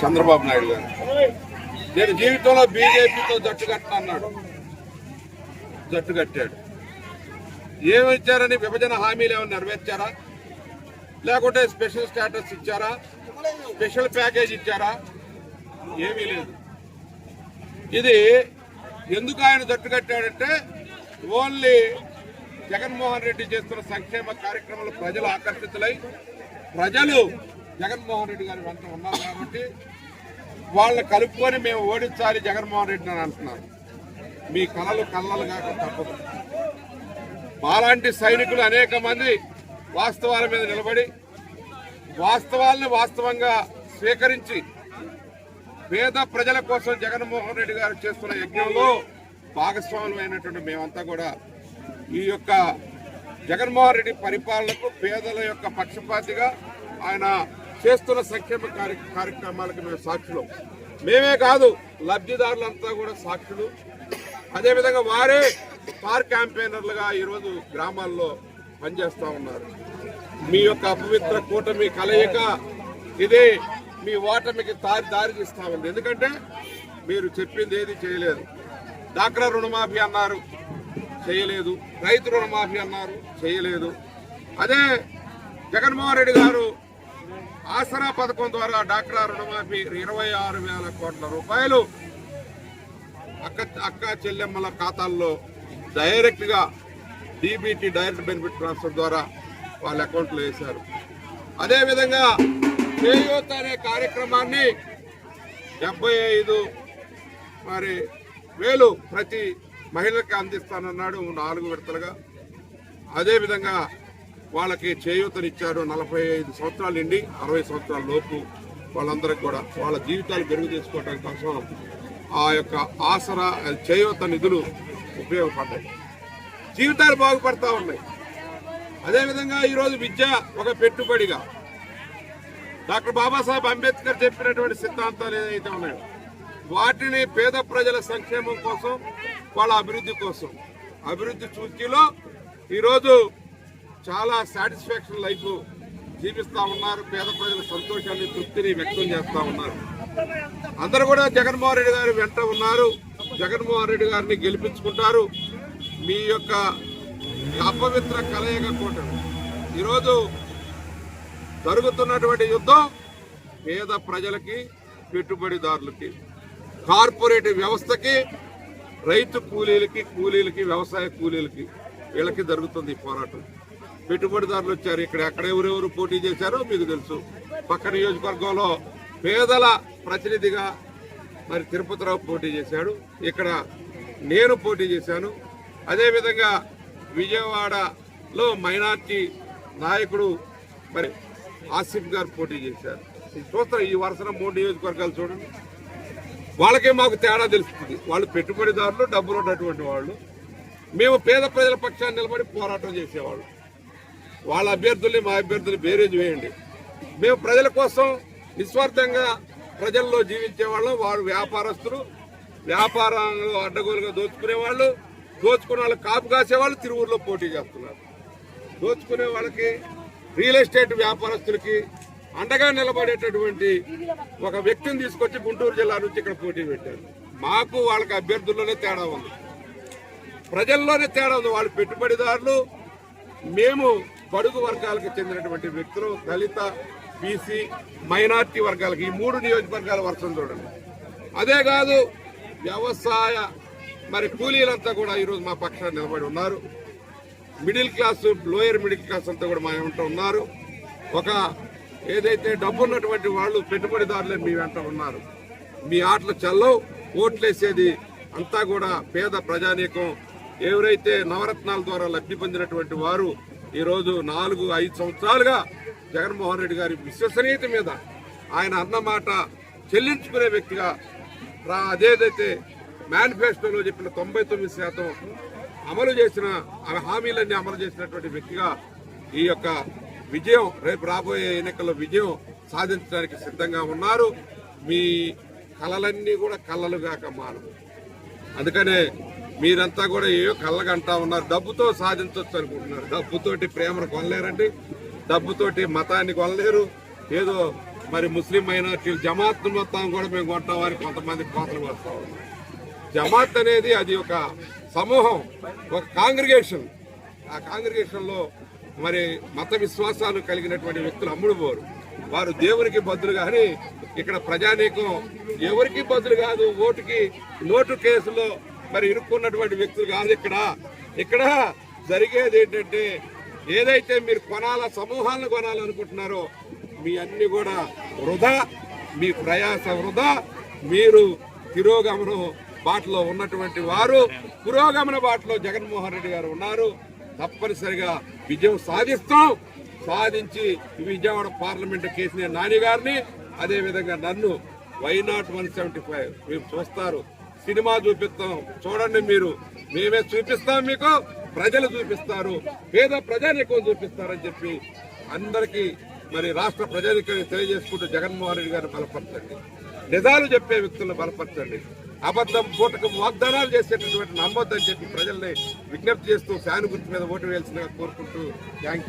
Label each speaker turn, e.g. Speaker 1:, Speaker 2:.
Speaker 1: చంద్రబాబు నాయుడు గారు. నేను జీవితంలో బీజేపీతో జట్టు కట్టను అన్నాడు. జట్టు కట్టాడు. ఏమి ఇచ్చారని విభజన హామీలు ఏమైనా నెరవేర్చారా? లేకుంటే స్పెషల్ స్టేటస్ ఇచ్చారా? స్పెషల్ ప్యాకేజ్ ఇచ్చారా? ఏమీ లేదు. ఇది ఎందుకు ఆయన జట్టు కట్టాడంటే ఓన్లీ జగన్మోహన్ రెడ్డి చేస్తున్న సంక్షేమ కార్యక్రమాలు ప్రజలు ఆకర్షితులై ప్రజలు జగన్మోహన్ రెడ్డి గారు వెంట ఉన్నారు కాబట్టి వాళ్ళని కలుపుకొని మేము ఓడించాలి జగన్మోహన్ రెడ్డి అని అంటున్నారు. మీ కళలు కళ్ళలు కాక తప్పదు. మాలాంటి సైనికులు అనేక మంది వాస్తవాల మీద నిలబడి వాస్తవాలను వాస్తవంగా స్వీకరించి పేద ప్రజల కోసం జగన్మోహన్ రెడ్డి గారు చేస్తున్న యజ్ఞంలో భాగస్వాములమైనటువంటి మేమంతా కూడా ఈ యొక్క జగన్మోహన్ రెడ్డి పరిపాలనకు పేదల యొక్క పక్షపాతిగా ఆయన చేస్తున్న సంక్షేమ కార్యక్రమాలకు మేము సాక్షులు. మేమే కాదు లబ్ధిదారులంతా కూడా సాక్షులు. అదేవిధంగా వారే స్టార్ క్యాంపెయినర్లుగా ఈరోజు గ్రామాల్లో పనిచేస్తూ ఉన్నారు. మీ యొక్క అపవిత్ర కూటమి కలయిక ఇది మీ ఓటమికి దారి దారి తీస్తా ఉంది. ఎందుకంటే మీరు చెప్పింది ఏది చేయలేదు. డాక్రా రుణమాఫీ అన్నారు చేయలేదు. రైతు రుణమాఫీ అన్నారు చేయలేదు. అదే జగన్మోహన్ రెడ్డి గారు ఆసరా పథకం ద్వారా డాక్రా రుణమాఫీ ఇరవై ఆరు వేల కోట్ల రూపాయలు. అక్క అక్క చెల్లెమ్మల ఖాతాల్లో డైరెక్ట్గా డీబీటీ డైరెక్ట్ బెనిఫిట్ ట్రాన్స్ఫర్ ద్వారా వాళ్ళ అకౌంట్లో వేశారు. అదేవిధంగా చేయూత్ అనే కార్యక్రమాన్ని డెబ్బై ఐదు మరి వేలు ప్రతి మహిళకి అందిస్తానన్నాడు నాలుగు విడతలుగా. అదేవిధంగా వాళ్ళకి చేయూతనిచ్చారు నలభై ఐదు సంవత్సరాల నుండి అరవై సంవత్సరాల లోపు వాళ్ళందరికీ కూడా వాళ్ళ జీవితాలు మెరుగు చేసుకోవడం కోసం ఆ యొక్క ఆసరా చేయూత నిధులు ఉపయోగపడ్డాయి. జీవితాలు బాగుపడతా ఉన్నాయి. అదేవిధంగా ఈరోజు విద్య ఒక పెట్టుబడిగా. డాక్టర్ బాబాసాహెబ్ అంబేద్కర్ చెప్పినటువంటి సిద్ధాంతాలు ఏదైతే ఉన్నాయో వాటిని పేద ప్రజల సంక్షేమం కోసం వాళ్ళ అభివృద్ధి కోసం. అభివృద్ధి సూచీలో ఈరోజు చాలా సాటిస్ఫాక్షన్ లైఫ్ జీవిస్తూ ఉన్నారు. పేద ప్రజల సంతోషాన్ని తృప్తిని వ్యక్తం చేస్తూ ఉన్నారు. అందరూ కూడా జగన్మోహన్ రెడ్డి గారు వెంట ఉన్నారు. జగన్మోహన్ రెడ్డి గారిని గెలిపించుకుంటారు. మీ యొక్క అపవిత్ర కలయిక కూటమి ఈరోజు జరుగుతున్నటువంటి యుద్ధం పేద ప్రజలకి పెట్టుబడిదారులకి కార్పొరేట్ వ్యవస్థకి రైతు కూలీలకి కూలీలకి వ్యవసాయ కూలీలకి వీళ్ళకి జరుగుతుంది ఈ పోరాటం. పెట్టుబడిదారులు వచ్చారు. ఇక్కడ ఎక్కడ ఎవరెవరు పోటీ చేశారో మీకు తెలుసు. పక్క నియోజకవర్గంలో పేదల ప్రతినిధిగా మరి తిరుపతిరావు పోటీ చేశాడు. ఇక్కడ నేను పోటీ చేశాను. అదేవిధంగా విజయవాడలో మైనార్టీ నాయకుడు మరి ఆసిఫ్ గారు పోటీ చేశారు. చూస్తారు ఈ వరుసన మూడు నియోజకవర్గాలు చూడండి. వాళ్ళకే మాకు తేడా తెలుస్తుంది. వాళ్ళు పెట్టుబడిదారులు డబ్బులు ఉన్నటువంటి వాళ్ళు. మేము పేద ప్రజల పక్షాన్ని నిలబడి పోరాటం చేసేవాళ్ళు. వాళ్ళ అభ్యర్థుల్ని మా అభ్యర్థుల్ని బేరేజ్ వేయండి. మేము ప్రజల కోసం నిస్వార్థంగా ప్రజల్లో జీవించే వాళ్ళం. వారు వ్యాపారస్తులు. వ్యాపారంలో అడ్డగోలుగా దోచుకునే వాళ్ళు దోచుకునే వాళ్ళు కాపు కాసేవాళ్ళు తిరువురులో పోటీ చేస్తున్నారు. దోచుకునే వాళ్ళకి రియల్ ఎస్టేట్ వ్యాపారస్తులకి అండగా నిలబడేటటువంటి ఒక వ్యక్తిని తీసుకొచ్చి గుంటూరు జిల్లా నుంచి ఇక్కడ పోటీ పెట్టారు. మాకు వాళ్ళకి అభ్యర్థుల్లోనే తేడా ఉంది. ప్రజల్లోనే తేడా ఉంది. వాళ్ళు పెట్టుబడిదారులు. మేము బడుగు వర్గాలకు చెందినటువంటి వ్యక్తులు దళిత బీసీ మైనార్టీ వర్గాలకు ఈ మూడు నియోజకవర్గాల వర్షం చూడండి. అదే కాదు వ్యవసాయ మరి కూలీలంతా కూడా ఈరోజు మా పక్షాన్ని నిలబడి ఉన్నారు. Middle class lower middle class అంతా కూడా మా వెంట ఉన్నారు. ఒక ఏదైతే డబ్బు ఉన్నటువంటి వాళ్ళు పెట్టుబడిదారులే మీ వెంట ఉన్నారు. మీ ఆటలు చల్లవు ఓట్లేసేది అంతా కూడా పేద ప్రజానీకం. ఎవరైతే నవరత్నాల ద్వారా లబ్ధి పొందినటువంటి వారు ఈరోజు నాలుగు ఐదు సంవత్సరాలుగా జగన్మోహన్ రెడ్డి గారి విశ్వసనీయత మీద ఆయన అన్నమాట చెల్లించుకునే వ్యక్తిగా రా- అదేదైతే మేనిఫెస్టోలో చెప్పిన తొంభై తొమ్మిది శాతం అమలు చేసిన ఆమె హామీలన్నీ అమలు చేసినటువంటి వ్యక్తిగా ఈ యొక్క విజయం రేపు రాబోయే ఎన్నికల్లో విజయం సాధించడానికి సిద్ధంగా ఉన్నారు. మీ కళలన్నీ కూడా కళలుగాక మారదు అందుకనే మీరంతా కూడా ఏవో కళ్ళగంటా ఉన్నారు. డబ్బుతో సాధించవచ్చు అనుకుంటున్నారు. డబ్బుతోటి ప్రేమను కొనలేరండి. డబ్బుతోటి మతాన్ని కొనలేరు. ఏదో మరి ముస్లిం మైనార్టీలు జమాత్ మొత్తం కూడా మేము కొంటామని కొంతమంది కోతలు వస్తా ఉన్నారు. జమాత్ అనేది అది ఒక సమూహం ఒక కాంగ్రిగేషన్. ఆ కాంగ్రిగేషన్లో మరి మత విశ్వాసాలు కలిగినటువంటి వ్యక్తులు అమ్ముడు పోరు. వారు దేవునికి బదులు కానీ ఇక్కడ ప్రజానీకం ఎవరికి బదులు కాదు ఓటుకి నోటు కేసులో మరి ఇరుక్కున్నటువంటి వ్యక్తులు కాదు ఇక్కడ. ఇక్కడ జరిగేది ఏంటంటే ఏదైతే మీరు కొనాల సమూహాలను కొనాలనుకుంటున్నారో మీ అన్ని కూడా వృధా మీ ప్రయాస వృధా. మీరు తిరోగమనం బాటలో ఉన్నటువంటి వారు పురోగమన బాటలో జగన్మోహన్ రెడ్డి గారు ఉన్నారు. తప్పనిసరిగా విజయం సాధిస్తాం. సాధించి విజయవాడ పార్లమెంట్ కేసీఆర్ నాని గారిని అదేవిధంగా నన్ను why not one seventy five మీరు చూస్తారు. సినిమా చూపిస్తాం. చూడండి మీరు. మేమే చూపిస్తాం మీకు. ప్రజలు చూపిస్తారు. పేద ప్రజానికం చూపిస్తారని చెప్పి అందరికీ మరి రాష్ట్ర ప్రజానికం తెలియజేసుకుంటూ జగన్మోహన్ రెడ్డి గారిని బలపరచండి. నిజాలు చెప్పే వ్యక్తులను బలపరచండి. అబద్ధం పూటకు వాగ్దానాలు చేసేటటువంటి నమ్మొద్దని చెప్పి ప్రజల్ని విజ్ఞప్తి చేస్తూ ఫ్యాన్ గుర్తు మీద ఓటు వేయాల్సిందిగా కోరుకుంటూ థ్యాంక్ యూ